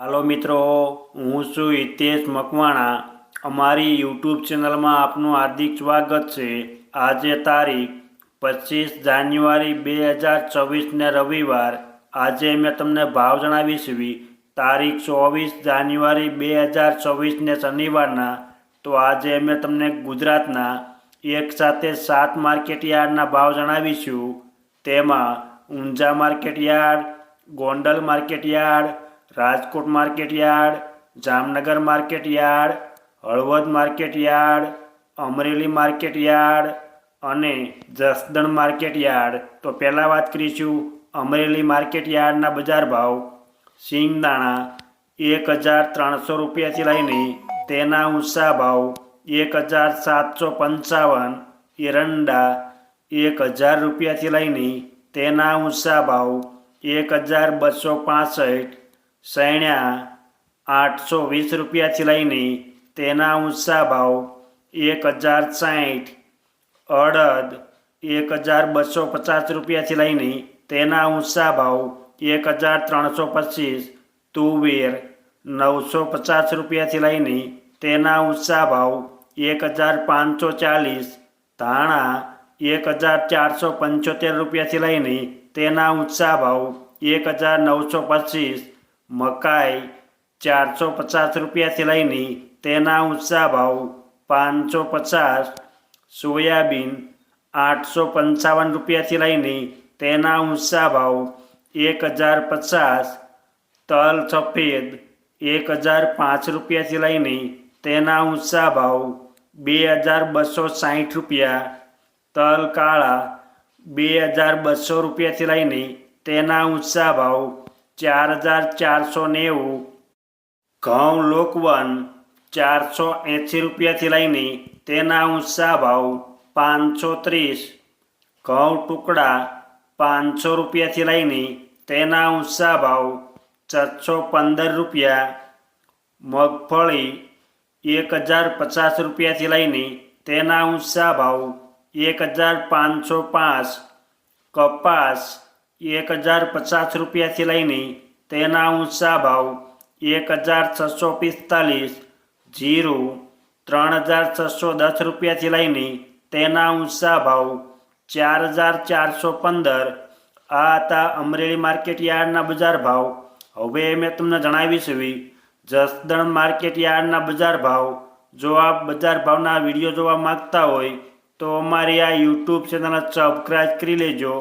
હાલો મિત્રો, હું છું હિતેશ મકવાણા. અમારી યુટ્યુબ ચેનલમાં આપનું હાર્દિક સ્વાગત છે. આજે તારીખ પચીસ જાન્યુઆરી બે હજાર ચોવીસને રવિવાર. આજે મેં તમને ભાવ જણાવીશું તારીખ ચોવીસ જાન્યુઆરી બે હજાર ચોવીસને શનિવારના. તો આજે મેં તમને ગુજરાતના એક સાથે સાત માર્કેટ યાર્ડના ભાવ જણાવીશું. તેમાં Unjha market yard, Gondal market yard Rajkot market yard, Jamnagar market yard, Halvad market yard, Amreli market yard અને જસદણ માર્કેટ યાર્ડ. તો પહેલાં વાત કરીશું અમરેલી માર્કેટ યાર્ડના બજાર ભાવ. સિંગદાણા એક હજાર ત્રણસો રૂપિયાથી લઈને તેના ઊંચા ભાવ એક હજાર સાતસો પંચાવન. એરંડા એક હજાર રૂપિયાથી લઈને તેના ઊંચા ભાવ એક હજાર બસો પાસઠ. સૈણ્યા આઠસો વીસ રૂપિયાથી લઈને તેના ઊંચા ભાવ એક હજાર સાઠ અડદ એક હજાર બસો પચાસ રૂપિયાથી લઈને તેના ઊંચા ભાવ એક હજાર ત્રણસો પચીસ, તુવેર નવસો પચાસ રૂપિયાથી લઈને તેના ઊંચા ભાવ એક હજાર પાંચસો ચાલીસ, ધાણા એક હજાર ચારસો પંચોતેર રૂપિયાથી લઈને તેના ઊંચા ભાવ એક હજાર નવસો પચીસ મકાઈ ચારસો પચાસ રૂપિયાથી લઈને તેના ઊંચા ભાવ પાંચસો પચાસ, સોયાબીન આઠસો પંચાવન રૂપિયાથી લઈને તેના ઊંચા ભાવ એક હજાર પચાસ, તલ સફેદ એક હજાર પાંચ રૂપિયાથી લઈને તેના ઊંચા ભાવ બે હજાર બસો સાહીઠ રૂપિયા, તલ કાળા બે હજાર બસો રૂપિયાથી લઈને તેના ઊંચા ભાવ ચાર હજાર ચારસો નેવું. ઘઉં લોકવન ચારસો એંસી રૂપિયાથી લઈને તેના ઊંચા ભાવ પાંચસો ત્રીસ. ઘઉં ટુકડા પાંચસો રૂપિયાથી લઈને તેના ઊંચા ભાવ છસો પંદર રૂપિયા. મગફળી એક હજાર પચાસ રૂપિયાથી લઈને તેના ઊંચા ભાવ એક હજાર પાંચસો પાંચ. કપાસ એક હજાર પચાસ રૂપિયાથી લઈને તેના ઊંચા ભાવ એક હજાર છસો પિસ્તાલીસ, જીરું ત્રણ હજાર છસો દસ રૂપિયાથી લઈને તેના ઊંચા ભાવ ચાર હજાર ચારસો પંદર. આ હતા અમરેલી માર્કેટ યાર્ડના બજાર ભાવ. હવે મેં તમને જણાવીશ જસદણ માર્કેટ યાર્ડના બજાર ભાવ. જો આપ બજાર ભાવના વીડિયો જોવા માગતા હોય તો અમારી આ યુટ્યુબ ચેનલ સબસ્ક્રાઈબ કરી લેજો.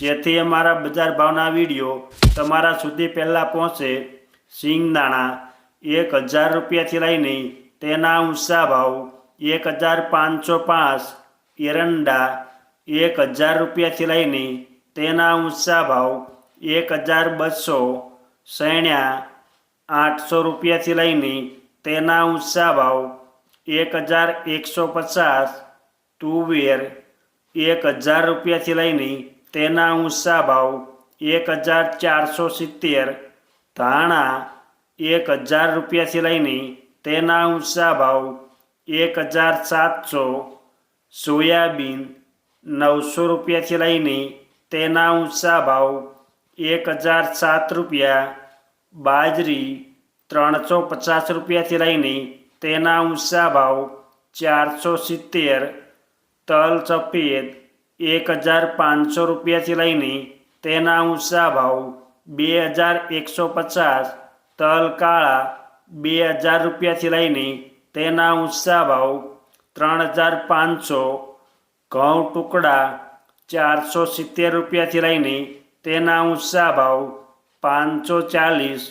જેથી અમારા બજાર ભાવના વીડિયો તમારા સુધી પહેલાં પહોંચે. સિંગદાણા એક હજાર રૂપિયાથી લઈને તેના ઊંચા ભાવ એક હજાર પાંચસો પાંચ, એરંડા એક હજાર રૂપિયાથી લઈને તેના ઊંચા ભાવ એક હજાર બસો, સૈણ્યા આઠસો રૂપિયાથી લઈને તેના ઊંચા ભાવ એક હજાર એકસો પચાસ તુવેર એક હજાર રૂપિયાથી લઈને તેના ઊંચા ભાવ એક હજાર ચારસો સિત્તેર. ધાણા એક હજાર રૂપિયાથી લઈને તેના ઊંચા ભાવ એક હજાર સાતસો. સોયાબીન નવસો રૂપિયાથી લઈને તેના ઊંચા ભાવ એક હજાર સાત રૂપિયા. બાજરી ત્રણસો પચાસ રૂપિયાથી લઈને તેના ઊંચા ભાવ ચારસો સિત્તેર. તલ સફેદ એક હજાર પાંચસો રૂપિયાથી લઈને તેના ઊંચા ભાવ બે હજાર એકસો પચાસ, તલ કાળા બે હજાર રૂપિયાથી લઈને તેના ઊંચા ભાવ ત્રણ હજાર પાંચસો, ઘઉં ટુકડા ચારસો સિત્તેર રૂપિયાથી લઈને તેના ઊંચા ભાવ પાંચસો ચાલીસ,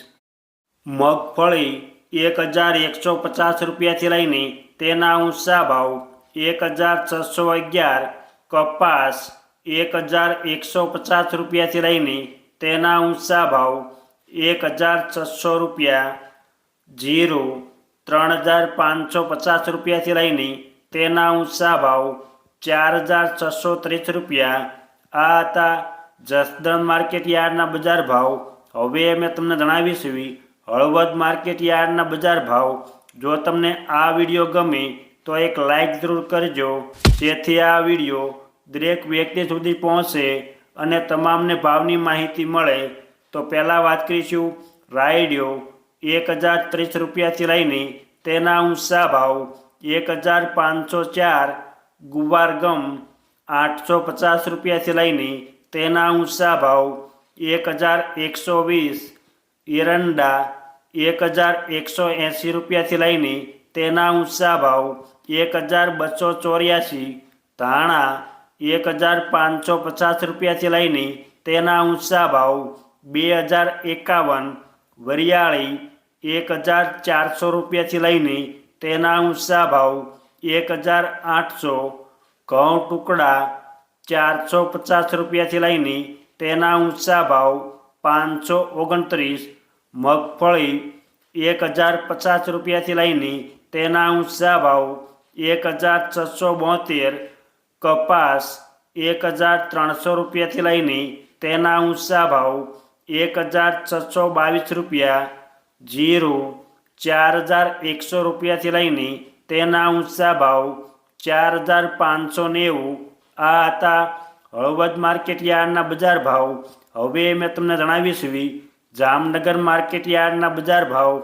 મગફળી એક હજાર એકસો પચાસ રૂપિયાથી લઈને તેના ઊંચા ભાવ એક હજાર છસો અગિયાર કપાસ એક હજાર એકસો પચાસ રૂપિયાથી લઈને તેના ઊંચા ભાવ એક હજાર છસો રૂપિયા, જીરું ત્રણ હજાર પાંચસો પચાસ રૂપિયાથી લઈને તેના ઊંચા ભાવ ચાર હજાર છસો ત્રીસ રૂપિયા. આ હતા જસદણ માર્કેટ યાર્ડના બજાર ભાવ. હવે મેં તમને જણાવીશ હળવદ માર્કેટ યાર્ડના બજાર ભાવ. જો તમને આ વીડિયો ગમે તો એક લાઈક જરૂર કરજો. જેથી આ વીડિયો દરેક વ્યક્તિ સુધી પહોંચે અને તમામને ભાવની માહિતી મળે. તો પહેલાં વાત કરીશું રાયડિયો. એક હજાર ત્રીસ રૂપિયાથી લઈને તેના ઊંચા ભાવ એક હજાર પાંચસો ચાર ગુવાર ગમ આઠસો પચાસ રૂપિયાથી લઈને તેના ઊંચા ભાવ એક હજાર એકસો વીસ એરંડા એક હજાર એકસો એંસી રૂપિયાથી લઈને તેના ઊંચા ભાવ એક હજાર બસો ચોર્યાસી, ધાણા એક હજાર પાંચસો પચાસ રૂપિયાથી લઈને તેના ઊંચા ભાવ બે હજાર એકાવન, વરિયાળી એક હજાર ચારસો રૂપિયાથી લઈને તેના ઊંચા ભાવ એક હજાર આઠસો, ઘઉં ટુકડા ચારસો પચાસ રૂપિયાથી લઈને તેના ઊંચા ભાવ પાંચસો ઓગણત્રીસ, મગફળી એક હજાર પચાસ રૂપિયાથી લઈને તેના ઊંચા ભાવ એક હજાર છસો બોતેર કપાસ એક હજાર ત્રણસો રૂપિયાથી લઈને તેના ઊંચા ભાવ એક હજાર છસો બાવીસ રૂપિયા, જીરું ચાર હજાર એકસો રૂપિયાથી લઈને તેના ઊંચા ભાવ ચાર હજાર પાંચસો નેવું. આ હતા હળવદ માર્કેટ યાર્ડના બજાર ભાવ. હવે મેં તમને જણાવીશું જામનગર માર્કેટ યાર્ડના બજાર ભાવ.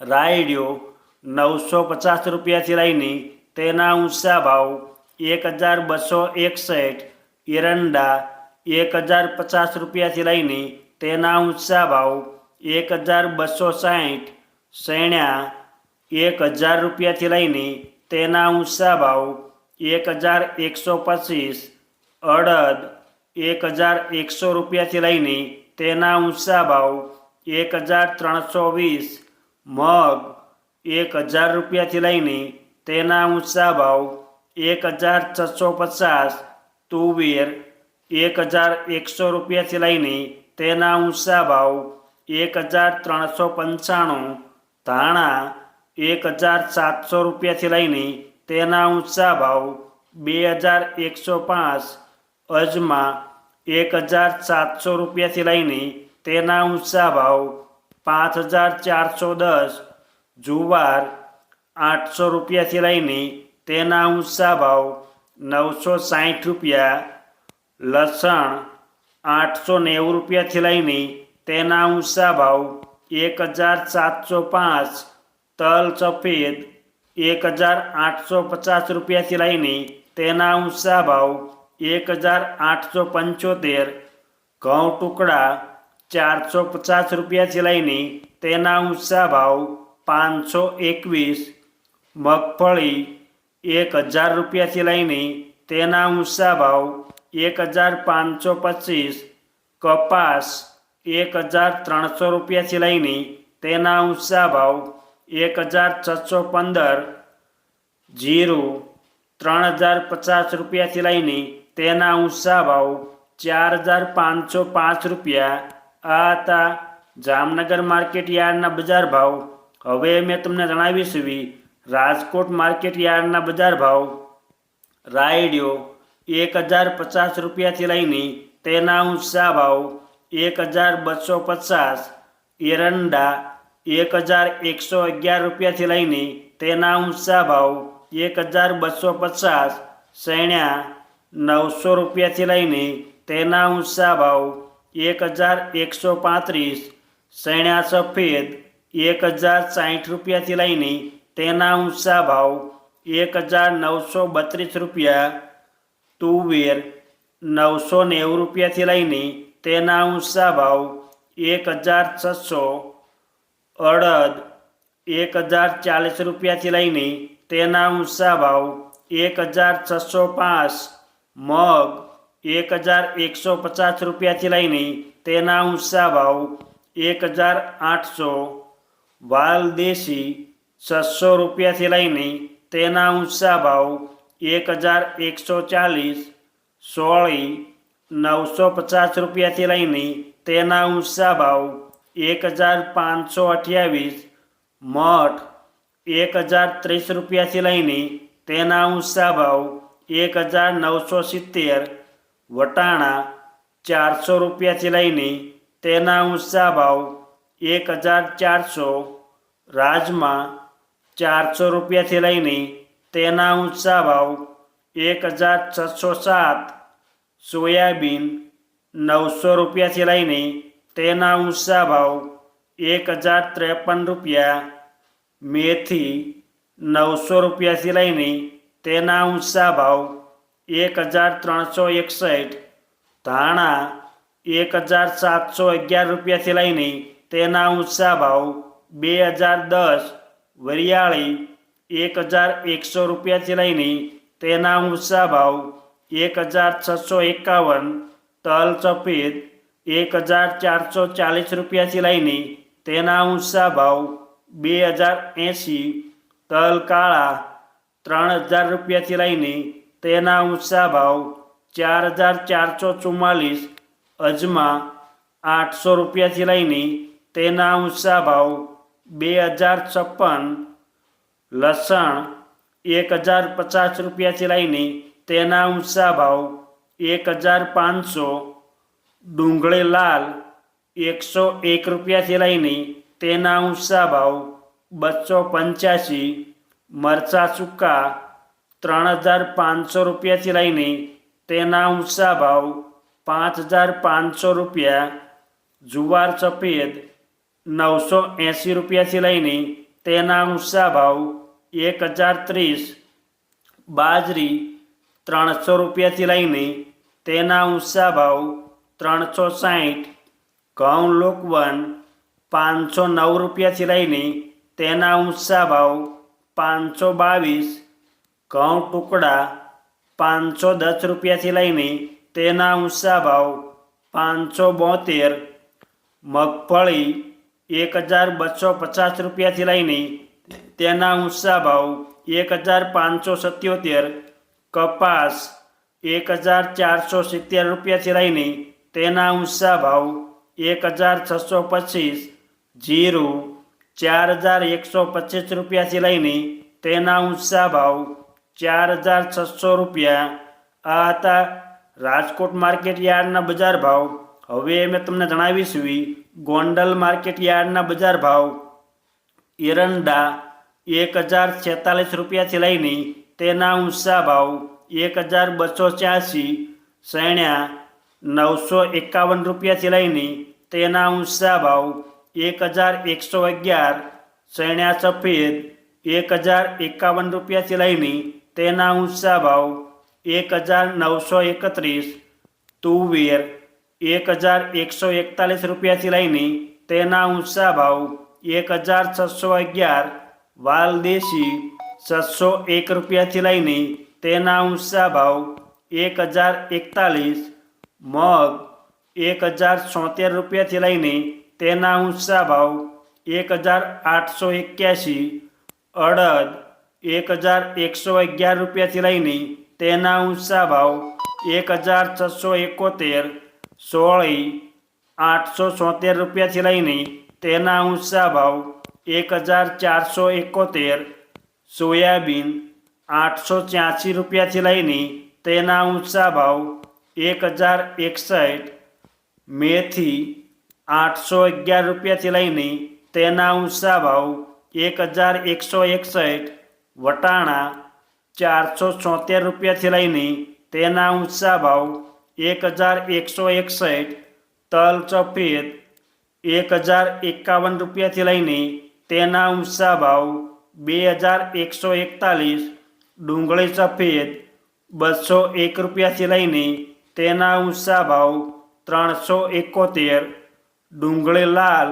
રાયડિયો નવસો પચાસ રૂપિયાથી લઈને તેના ઊંચા ભાવ એક હજાર બસો એકસઠ, એરંડા એક હજાર પચાસ રૂપિયાથી લઈને તેના ઊંચા ભાવ એક હજાર બસો સાઠ સૈણ્યા એક હજાર રૂપિયાથી લઈને તેના ઊંચા ભાવ એક હજાર એકસો પચીસ, અડદ એક હજાર એકસો રૂપિયાથી લઈને તેના ઊંચા ભાવ એક હજાર ત્રણસો વીસ, મગ એક હજાર રૂપિયાથી લઈને તેના ઊંચા ભાવ એક હજાર છસો પચાસ, તુવેર એક હજાર એકસો રૂપિયાથી લઈને તેના ઊંચા ભાવ એક હજાર ત્રણસો પંચાણું, ધાણા એક હજાર સાતસો રૂપિયાથી લઈને તેના ઊંચા ભાવ બે હજાર એકસો પાંચ, અજમા એક હજાર સાતસો રૂપિયાથી લઈને તેના ઊંચા ભાવ પાંચ હજાર ચારસો દસ જુવાર આઠસો રૂપિયાથી લઈને તેના ઊંચા ભાવ નવસો સાઠ રૂપિયા, લસણ આઠસો નેવું રૂપિયાથી લઈને તેના ઊંચા ભાવ એક હજાર સાતસો પાંચ, તલ સફેદ એક હજાર આઠસો પચાસ રૂપિયાથી લઈને તેના ઊંચા ભાવ એક હજાર આઠસો પંચોતેર, ઘઉં ટુકડા ચારસો પચાસ રૂપિયાથી લઈને તેના ઊંચા ભાવ પાંચસો એકવીસ મગફળી એક હજાર રૂપિયાથી લઈને તેના ઊંચા ભાવ એક હજાર પાંચસો પચીસ, કપાસ એક હજાર ત્રણસો રૂપિયાથી લઈને તેના ઊંચા ભાવ એક હજાર છસો પંદર, જીરું ત્રણ હજાર પચાસ રૂપિયાથી લઈને તેના ઊંચા ભાવ ચાર હજાર પાંચસો પાંચ રૂપિયા. આ હતા જામનગર માર્કેટ યાર્ડના બજાર ભાવ. હવે મેં તમને જણાવીશું રાજકોટ માર્કેટ યાર્ડના બજાર ભાવ. રાયડિયો એક હજાર પચાસ રૂપિયાથી લઈને તેના ઊંચા ભાવ એક હજાર બસો પચાસ. એરંડા એક હજાર એકસો અગિયાર રૂપિયાથી લઈને તેના ઊંચા ભાવ એક હજાર બસો પચાસ. સૈણ્યા નવસો રૂપિયાથી લઈને તેના ઊંચા ભાવ એક હજાર એકસો પાંત્રીસ. સૈણ્યા સફેદ એક હજાર સાઠ રૂપિયાથી લઈને તેના ઊંચા ભાવ એક હજાર નવસો બત્રીસ રૂપિયા, તુવેર નવસો નેવું રૂપિયાથી લઈને તેના ઊંચા ભાવ એક હજાર છસો, અડદ એક હજાર ચાલીસ રૂપિયાથી લઈને તેના ઊંચા ભાવ એક હજાર છસો પાંચ, મગ એક હજાર એકસો પચાસ રૂપિયાથી લઈને તેના ઊંચા ભાવ એક હજાર આઠસો વાલ દેશી છસો રૂપિયાથી લઈને તેના ઊંચા ભાવ એક હજાર એકસો ચાલીસ, સોળી, નવસો પચાસ રૂપિયાથી લઈને તેના ઊંચા ભાવ એક હજાર પાંચસો અઠ્યાવીસ, મઠ એક હજાર ત્રીસ રૂપિયાથી લઈને તેના ઊંચા ભાવ એક હજાર નવસો સિત્તેર, વટાણા ચારસો રૂપિયાથી લઈને તેના ઊંચા ભાવ એક હજાર ચારસો રાજમા ચારસો રૂપિયાથી લઈને તેના ઊંચા ભાવ એક હજાર છસો સાત સોયાબીન નવસો રૂપિયાથી લઈને તેના ઊંચા ભાવ એક હજાર ત્રેપન રૂપિયા, મેથી નવસો રૂપિયાથી લઈને તેના ઊંચા ભાવ એક હજાર ત્રણસો એકસઠ, ધાણા એક હજાર સાતસો અગિયાર રૂપિયાથી લઈને તેના ઊંચા ભાવ બે હજાર દસ વરિયાળી એક હજાર એકસો રૂપિયાથી લઈને તેના ઊંચા ભાવ એક હજાર છસો એકાવન તલ સફેદ એક હજાર ચારસો ચાલીસ રૂપિયાથી લઈને તેના ઊંચા ભાવ બે હજાર એંશી તલ કાળા ત્રણ હજાર રૂપિયાથી લઈને તેના ઊંચા ભાવ ચાર હજાર ચારસો ચુમ્માલીસ અજમા આઠસો રૂપિયાથી લઈને તેના ઊંચા ભાવ બે હજાર છપ્પન લસણ એક હજાર પચાસ રૂપિયાથી લઈને તેના ઊંચા ભાવ એક હજાર પાંચસો ડુંગળી લાલ એકસો એક રૂપિયાથી લઈને તેના ઊંચા ભાવ બસો પંચ્યાસી મરચાં સૂકા ત્રણ હજાર પાંચસો રૂપિયાથી લઈને તેના ઊંચા ભાવ પાંચ હજાર પાંચસો રૂપિયા જુવાર સફેદ નવસો એંસી રૂપિયાથી લઈને તેના ઊંચા ભાવ એક હજાર ત્રીસ, બાજરી ત્રણસો રૂપિયાથી લઈને તેના ઊંચા ભાવ ત્રણસો સાઠ ઘઉં લોકવન પાંચસો નવ રૂપિયાથી લઈને તેના ઊંચા ભાવ પાંચસો બાવીસ, ઘઉં ટુકડા પાંચસો દસ રૂપિયાથી લઈને તેના ઊંચા ભાવ પાંચસો બોતેર, મગફળી એક હજાર બસો પચાસ રૂપિયાથી લઈને તેના ઊંચા ભાવ એક હજાર પાંચસો સત્યોતેર, કપાસ એક હજાર ચારસો સિત્તેર રૂપિયાથી લઈને તેના ઊંચા ભાવ એક હજાર છસો પચીસ, જીરું ચાર હજાર એકસો પચીસ રૂપિયાથી લઈને તેના ઊંચા ભાવ ચાર હજાર છસો રૂપિયા. આ હતા રાજકોટ માર્કેટ યાર્ડના બજાર ભાવ. હવે મેં તમને જણાવીશું ગોંડલ માર્કેટ યાર્ડના બજાર ભાવ. એરંડા એક હજાર છેતાલીસ રૂપિયાથી લઈને તેના ઊંચા ભાવ એક હજાર બસો છ્યાસી સૈણ્યા નવસો એકાવન રૂપિયાથી લઈને તેના ઊંચા ભાવ એક હજાર એકસો અગિયાર સૈણ્યા સફેદ એક હજાર એકાવન રૂપિયાથી લઈને તેના ઊંચા ભાવ એક હજાર નવસો એકત્રીસ, તુવેર એક હજાર એકસો એકતાલીસ રૂપિયાથી લઈને તેના ઊંચા ભાવ એક હજાર છસો અગિયાર, વાલદેશી છસો એક રૂપિયાથી લઈને તેના ઊંચા ભાવ એક હજાર એકતાલીસ, મગ એક હજાર છોતેર રૂપિયાથી લઈને તેના ઊંચા ભાવ એક હજાર આઠસો એક્યાસી, અડદ એક હજાર એકસો અગિયાર રૂપિયાથી લઈને તેના ઊંચા ભાવ એક હજાર છસો એકોતેર સોળી આઠસો સોતેર રૂપિયાથી લઈને તેના ઊંચા ભાવ એક હજાર ચારસો એકોતેર, સોયાબીન આઠસો ત્યાસી રૂપિયાથી લઈને તેના ઊંચા ભાવ એક હજાર એકસઠ, મેથી આઠસો અગિયાર રૂપિયાથી લઈને તેના ઊંચા ભાવ એક હજાર એકસો એકસઠ, વટાણા ચારસો છોતેર રૂપિયાથી લઈને તેના ઊંચા ભાવ એક હજાર એકસો એકસઠ, તલ સફેદ એક હજાર એકાવન રૂપિયાથી લઈને તેના ઊંચા ભાવ બે હજાર એકસો એકતાલીસ, ડુંગળી સફેદ બસો એક રૂપિયાથી લઈને તેના ઊંચા ભાવ ત્રણસો એકોતેર, ડુંગળી લાલ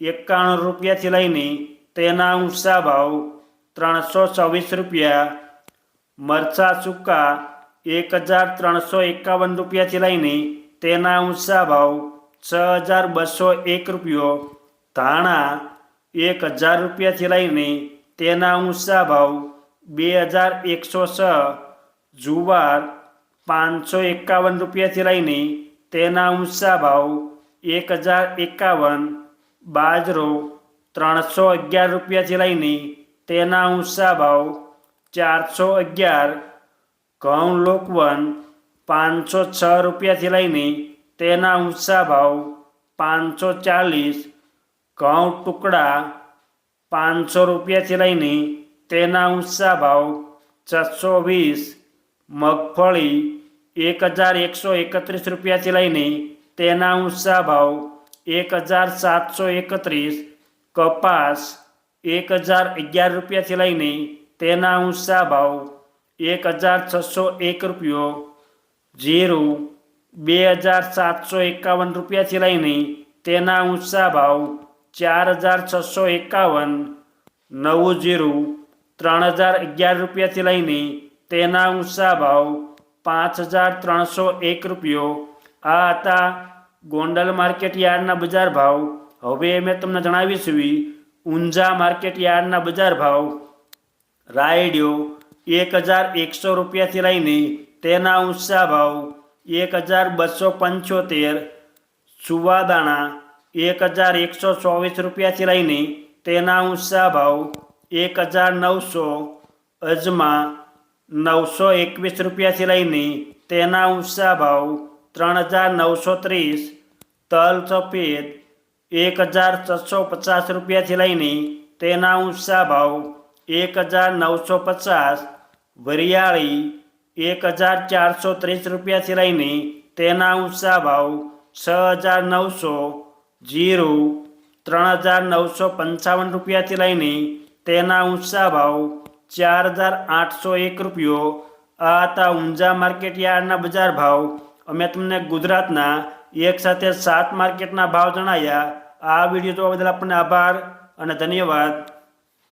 એકાણું રૂપિયાથી લઈને તેના ઊંચા ભાવ ત્રણસો છવ્વીસ રૂપિયા, મરચાં સૂકા એક હજાર ત્રણસો એકાવન રૂપિયાથી લઈને તેના ઊંચા ભાવ છ હજાર બસો એક રૂપિયો, ધાણા એક હજાર રૂપિયાથી લઈને તેના ઊંચા ભાવ બે હજાર એકસો છ, જુવાર પાંચસો એકાવન રૂપિયાથી લઈને તેના ઊંચા ભાવ એક હજાર એકાવન, બાજરો ત્રણસો અગિયાર રૂપિયાથી લઈને તેના ઊંચા ભાવ ચારસો અગિયાર ઘઉં લોકવન પાંચસો છ રૂપિયાથી લઈને તેના ઊંચા ભાવ પાંચસો ચાલીસ ઘઉં ટુકડા પાંચસો રૂપિયાથી લઈને તેના ઊંચા ભાવ છસો વીસ મગફળી એક હજાર એકસો એકત્રીસ રૂપિયાથી લઈને તેના ઊંચા ભાવ એક હજાર સાતસો એકત્રીસ કપાસ એક હજાર અગિયાર રૂપિયાથી લઈને તેના ઊંચા ભાવ એક હજાર છસો એક રૂપિયો. જીરું બે હજાર સાતસો એકાવન રૂપિયાથી લઈને તેના ઊંચા ભાવ ચાર હજાર છસો એકાવન. નવું જીરું ત્રણ હજાર અગિયાર રૂપિયાથી લઈને તેના ઊંચા ભાવ પાંચ હજાર ત્રણસો એક રૂપિયો. આ હતા ગોંડલ માર્કેટ યાર્ડના બજાર ભાવ. હવે મેં તમને જણાવીશું ઊંઝા માર્કેટ યાર્ડના બજાર ભાવ. રાયડિયો એક હજાર એકસો રૂપિયાથી લઈને તેના ઊંચા ભાવ એક હજાર બસો પંચોતેર, સુવાદાણા એક હજાર એકસો ચોવીસ રૂપિયાથી લઈને તેના ઊંચા ભાવ એક હજાર નવસો, અજમા નવસો એકવીસ રૂપિયાથી લઈને તેના ઊંચા ભાવ ત્રણ હજાર નવસો ત્રીસ, તલ સફેદ એક હજાર છસો પચાસ રૂપિયાથી લઈને તેના ઊંચા ભાવ એક હજાર નવસો પચાસ, વરિયાળી એક હજાર ચારસો ત્રીસ રૂપિયાથી લઈને તેના ઊંચા ભાવ છ હજાર નવસો, જીરું ત્રણ હજાર નવસો પંચાવન રૂપિયાથી લઈને તેના ઊંચા ભાવ ચાર હજાર આઠસો એક રૂપિયો. આ હતા ઊંઝા માર્કેટ યાર્ડના બજાર ભાવ. અમે તમને ગુજરાતના એક સાથે સાત માર્કેટના ભાવ જણાવ્યા આ વીડિયો જોવા બદલ આપણને આભાર અને ધન્યવાદ.